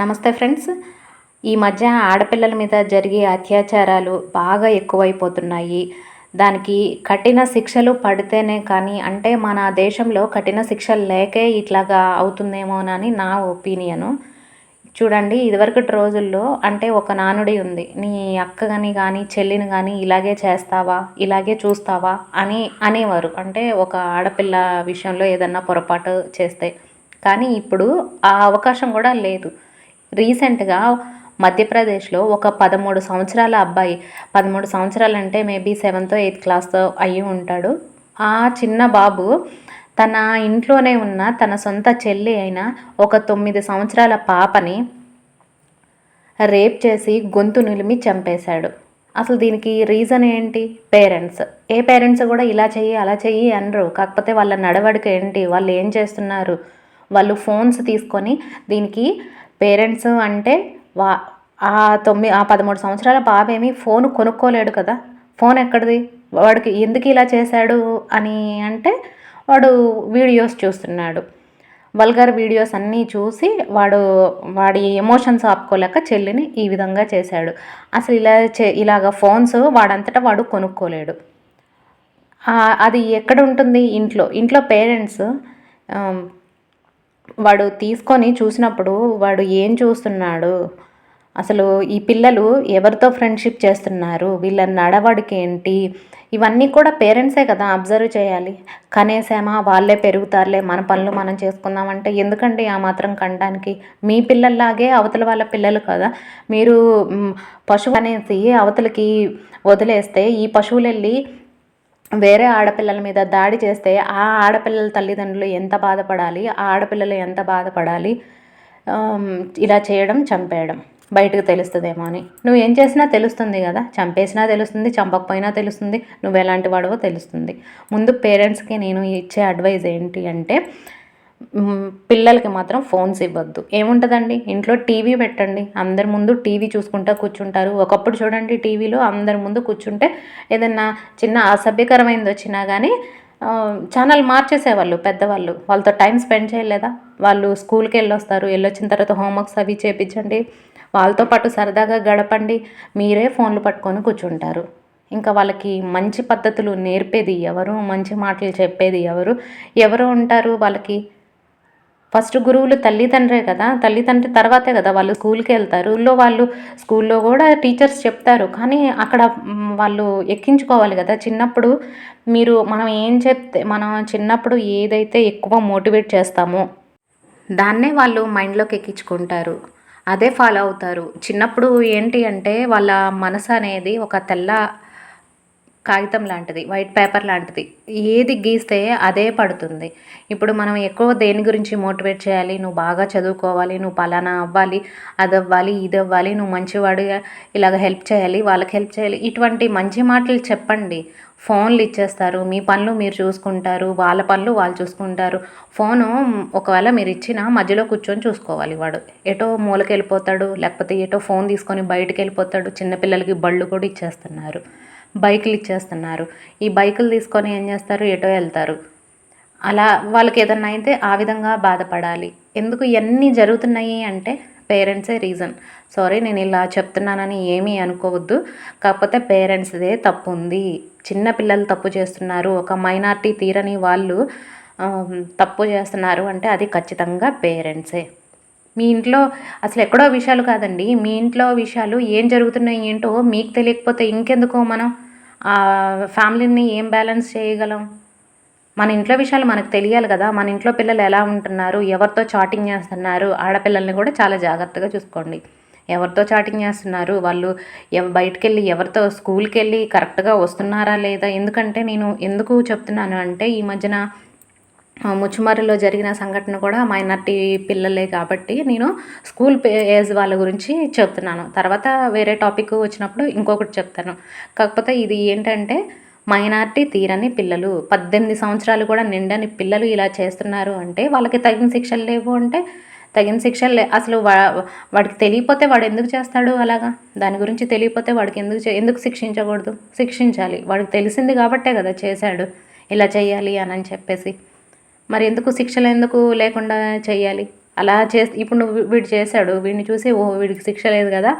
నమస్తే ఫ్రెండ్స్. ఈ మధ్య ఆడపిల్లల మీద జరిగే అత్యాచారాలు బాగా ఎక్కువైపోతున్నాయి. దానికి కఠిన శిక్షలు పడితేనే కానీ అంటే మన దేశంలో కఠిన శిక్షలు లేకే ఇట్లాగా అవుతుందేమోనని నా ఒపీనియను. చూడండి ఇదివరకటి రోజుల్లో అంటే ఒక నానుడి ఉంది. నీ అక్కని కానీ చెల్లిని కానీ ఇలాగే చేస్తావా ఇలాగే చూస్తావా అని అనేవారు. అంటే ఒక ఆడపిల్ల విషయంలో ఏదన్నా పొరపాటు చేస్తే. కానీ ఇప్పుడు ఆ అవకాశం కూడా లేదు. రీసెంట్గా మధ్యప్రదేశ్లో ఒక పదమూడు సంవత్సరాల అబ్బాయి పదమూడు సంవత్సరాలు అంటే మేబీ సెవెంత్ ఎయిత్ క్లాస్తో అయ్యి ఉంటాడు. ఆ చిన్న బాబు తన ఇంట్లోనే ఉన్న తన సొంత చెల్లి అయిన ఒక తొమ్మిది సంవత్సరాల పాపని రేప్ చేసి గొంతు నిలిమి చంపేశాడు. అసలు దీనికి రీజన్ ఏంటి? పేరెంట్స్. ఏ పేరెంట్స్ కూడా ఇలా చెయ్యి అలా చెయ్యి అనరు. కాకపోతే వాళ్ళ నడవడిక ఏంటి? వాళ్ళు ఏం చేస్తున్నారు? వాళ్ళు ఫోన్స్ తీసుకొని దీనికి పేరెంట్స్ అంటే వా ఆ తొమ్మిది ఆ పదమూడు సంవత్సరాల బాబేమి ఫోన్ కొనుక్కోలేడు కదా. ఫోన్ ఎక్కడిది? వాడికి ఎందుకు ఇలా చేశాడు అని అంటే వాడు వీడియోస్ చూస్తున్నాడు. వల్గర్ వీడియోస్ అన్నీ చూసి వాడు వాడి ఎమోషన్స్ ఆపుకోలేక చెల్లిని ఈ విధంగా చేశాడు. అసలు ఇలా చే ఇలాగ ఫోన్స్ వాడంతటా వాడు కొనుక్కోలేడు. అది ఎక్కడ ఉంటుంది? ఇంట్లో. ఇంట్లో పేరెంట్స్ వాడు తీసుకొని చూసినప్పుడు వాడు ఏం చూస్తున్నాడు? అసలు ఈ పిల్లలు ఎవరితో ఫ్రెండ్షిప్ చేస్తున్నారు? వీళ్ళ నడవడికి ఏంటి? ఇవన్నీ కూడా పేరెంట్సే కదా అబ్జర్వ్ చేయాలి. కనేసేమా వాళ్ళే పెరుగుతారులే మన పనులు మనం చేసుకుందామంటే ఎందుకండి ఆ మాత్రం కంటానికి మీ పిల్లల్లాగే అవతల వాళ్ళ పిల్లలు కదా. మీరు పశువు అనేసి అవతలకి వదిలేస్తే ఈ పశువులు వెళ్ళి వేరే ఆడపిల్లల మీద దాడి చేస్తే ఆ ఆడపిల్లల తల్లిదండ్రులు ఎంత బాధపడాలి? ఆ ఆడపిల్లలు ఎంత బాధపడాలి? ఇలా చేయడం చంపేయడం. బయటకు తెలుస్తుందేమో అని. నువ్వు ఏం చేసినా తెలుస్తుంది కదా? చంపేసినా తెలుస్తుంది చంపకపోయినా తెలుస్తుంది. నువ్వు ఎలాంటి వాడవో తెలుస్తుంది. ముందు పేరెంట్స్కి నేను ఇచ్చే అడ్వైజ్ ఏంటి అంటే పిల్లలకి మాత్రం ఫోన్స్ ఇవ్వద్దు. ఏముంటుందండి? ఇంట్లో టీవీ పెట్టండి. అందరి ముందు టీవీ చూసుకుంటా కూర్చుంటారు. ఒకప్పుడు చూడండి టీవీలో అందరి ముందు కూర్చుంటే ఏదన్నా చిన్న అసభ్యకరమైనది వచ్చినా కానీ ఛానల్ మార్చేసేవాళ్ళు పెద్దవాళ్ళు. వాళ్ళతో టైం స్పెండ్ చేయలేదా? వాళ్ళు స్కూల్కి వెళ్ళొస్తారు. వెళ్ళొచ్చిన తర్వాత హోంవర్క్స్ అవి చేపించండి. వాళ్ళతో పాటు సరదాగా గడపండి. మీరే ఫోన్లు పట్టుకొని కూర్చుంటారు. ఇంకా వాళ్ళకి మంచి పద్ధతులు నేర్పేది ఎవరు? మంచి మాటలు చెప్పేది ఎవరు? ఎవరు ఉంటారు వాళ్ళకి? ఫస్ట్ గురువులు తల్లిదండ్రే కదా తల్లిదండ్రి తర్వాతే కదా వాళ్ళు స్కూల్కి వెళ్తారు. ఊళ్ళో వాళ్ళు స్కూల్లో కూడా టీచర్స్ చెప్తారు. కానీ అక్కడ వాళ్ళు ఎక్కించుకోవాలి కదా. చిన్నప్పుడు మీరు మనం ఏం చెప్తే మనం చిన్నప్పుడు ఏదైతే ఎక్కువ మోటివేట్ చేస్తామో దాన్నే వాళ్ళు మైండ్లోకి ఎక్కించుకుంటారు. అదే ఫాలో అవుతారు. చిన్నప్పుడు ఏంటి అంటే వాళ్ళ మనసు అనేది ఒక తెల్ల కాగితం లాంటిది వైట్ పేపర్ లాంటిది ఏది గీస్తే అదే పడుతుంది. ఇప్పుడు మనం ఎక్కువ దేని గురించి మోటివేట్ చేయాలి? నువ్వు బాగా చదువుకోవాలి నువ్వు పలానా అవ్వాలి అది అవ్వాలి ఇది అవ్వాలి నువ్వు మంచివాడుగా ఇలాగ హెల్ప్ చేయాలి వాళ్ళకి హెల్ప్ చేయాలి ఇటువంటి మంచి మాటలు చెప్పండి. ఫోన్లు ఇచ్చేస్తారు మీ పనులు మీరు చూసుకుంటారు వాళ్ళ పనులు వాళ్ళు చూసుకుంటారు. ఫోను ఒకవేళ మీరు ఇచ్చిన మధ్యలో కూర్చొని చూసుకోవాలి వాడు. ఎటో మూలకి వెళ్ళిపోతాడు లేకపోతే ఎటో ఫోన్ తీసుకొని బయటకు వెళ్ళిపోతాడు చిన్నపిల్లలకి బళ్ళు కూడా ఇచ్చేస్తున్నారు. బైకులు ఇచ్చేస్తున్నారు. ఈ బైకులు తీసుకొని ఏం చేస్తారు? ఎటో వెళ్తారు. అలా వాళ్ళకి ఏదన్నా అయితే ఆ విధంగా బాధపడాలి. ఎందుకు ఇవన్నీ జరుగుతున్నాయి అంటే పేరెంట్సే రీజన్. సారీ నేను ఇలా చెప్తున్నానని ఏమీ అనుకోవద్దు. కాకపోతే పేరెంట్స్దే తప్పు ఉంది చిన్న పిల్లలు తప్పు చేస్తున్నారు. ఒక మైనార్టీ తీరని వాళ్ళు తప్పు చేస్తున్నారు అంటే అది ఖచ్చితంగా పేరెంట్సే. మీ ఇంట్లో అసలు ఎక్కడో విషయాలు కాదండి. మీ ఇంట్లో విషయాలు ఏం జరుగుతున్నాయి ఏంటో మీకు తెలియకపోతే ఇంకెందుకో మనం? ఫ్యామిలీని ఏం బ్యాలెన్స్ చేయగలం? మన ఇంట్లో విషయాలు మనకు తెలియాలి కదా. మన ఇంట్లో పిల్లలు ఎలా ఉంటున్నారు? ఎవరితో చాటింగ్ చేస్తున్నారు? ఆడపిల్లల్ని కూడా చాలా జాగ్రత్తగా చూసుకోండి. ఎవరితో చాటింగ్ చేస్తున్నారు? వాళ్ళు బయటకు వెళ్ళి ఎవరితో స్కూల్కి వెళ్ళి కరెక్ట్గా వస్తున్నారా లేదా? ఎందుకంటే నేను ఎందుకు చెప్తున్నాను అంటే ఈ మధ్యన ముచ్చుమరిలో జరిగిన సంఘటన కూడా మైనార్టీ పిల్లలే కాబట్టి నేను స్కూల్ ఏజ్ వాళ్ళ గురించి చెప్తున్నాను. తర్వాత వేరే టాపిక్ వచ్చినప్పుడు ఇంకొకటి చెప్తాను. కాకపోతే ఇది ఏంటంటే మైనార్టీ తీరని పిల్లలు పద్దెనిమిది సంవత్సరాలు కూడా నిండని పిల్లలు ఇలా చేస్తున్నారు అంటే వాళ్ళకి తగిన శిక్షలు లేవు అంటే తగిన శిక్షలు లే అసలు వా వాడికి తెలియపోతే వాడు ఎందుకు చేస్తాడు అలాగా? దాని గురించి తెలియపోతే వాడికి ఎందుకు ఎందుకు శిక్షించకూడదు? శిక్షించాలి. వాడికి తెలిసింది కాబట్టే కదా చేశాడు. ఇలా చేయాలి అని చెప్పేసి. మరి ఎందుకు శిక్షలు ఎందుకు లేకుండా చేయాలి అలా చేసి ఇప్పుడు నువ్వు వీడు చేశాడు వీడిని చూసి ఓ వీడికి శిక్ష లేదు కదా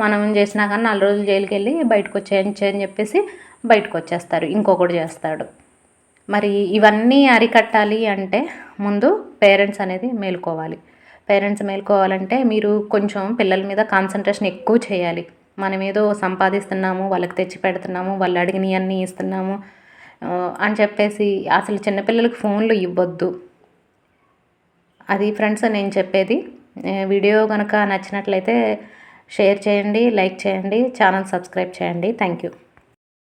మనం చేసినా కానీ నాలుగు రోజులు జైలుకి వెళ్ళి బయటకు వచ్చేయచ్చు అని చెప్పేసి బయటకు వచ్చేస్తారు ఇంకొకటి చేస్తాడు. మరి ఇవన్నీ అరికట్టాలి అంటే ముందు పేరెంట్స్ అనేది మేలుకోవాలి. పేరెంట్స్ మేలుకోవాలంటే మీరు కొంచెం పిల్లల మీద కాన్సన్ట్రేషన్ ఎక్కువ చేయాలి. మనం ఏదో సంపాదిస్తున్నాము వాళ్ళకి తెచ్చి పెడుతున్నాము వాళ్ళు అడిగినవన్నీ ఇస్తున్నాము అని చెప్పేసి అసలు చిన్నపిల్లలకి ఫోన్లు ఇవ్వద్దు. అది ఫ్రెండ్స్ నేను చెప్పేది. వీడియో కనుక నచ్చినట్లయితే షేర్ చేయండి లైక్ చేయండి ఛానల్ సబ్స్క్రైబ్ చేయండి. Thank you